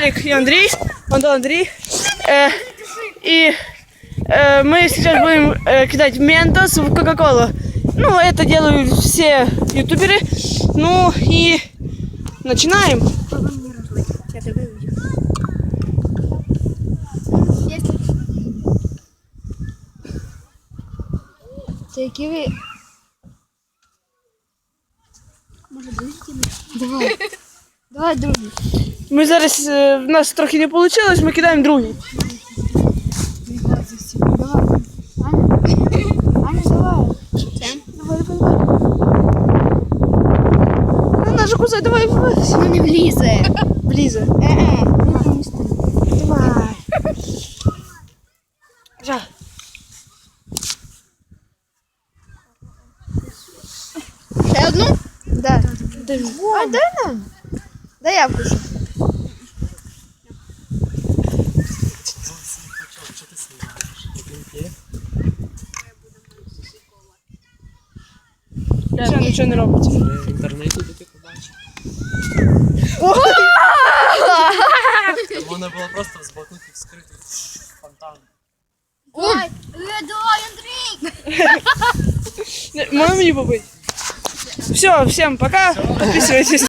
Виталик и Андрей. Антон Андрей. Э, и э, мы сейчас будем э, кидать ментос в Кока-Колу. Ну, это делают все ютуберы. Ну и начинаем. Це які ви. Може, друзі Давай. Давай, друзі. Ми зараз е, в нас трохи не вийшло, ми кидаємо другий. Давай. Аня. Аня, давай. Це? Давай, давай, давай. Ну, наша кусай, давай, Воно не влізе. близо. Е-е. Давай. Жа. Ще одну? Да. А дай нам. Дай я вкушу. Все, нічого не робиться. В інтернеті таке побачив. Можна було просто збагнути вскрити фонтан. Ой. Давай, Андрій. Не, Можно мне побыть? Все, всем пока. Подписывайтесь.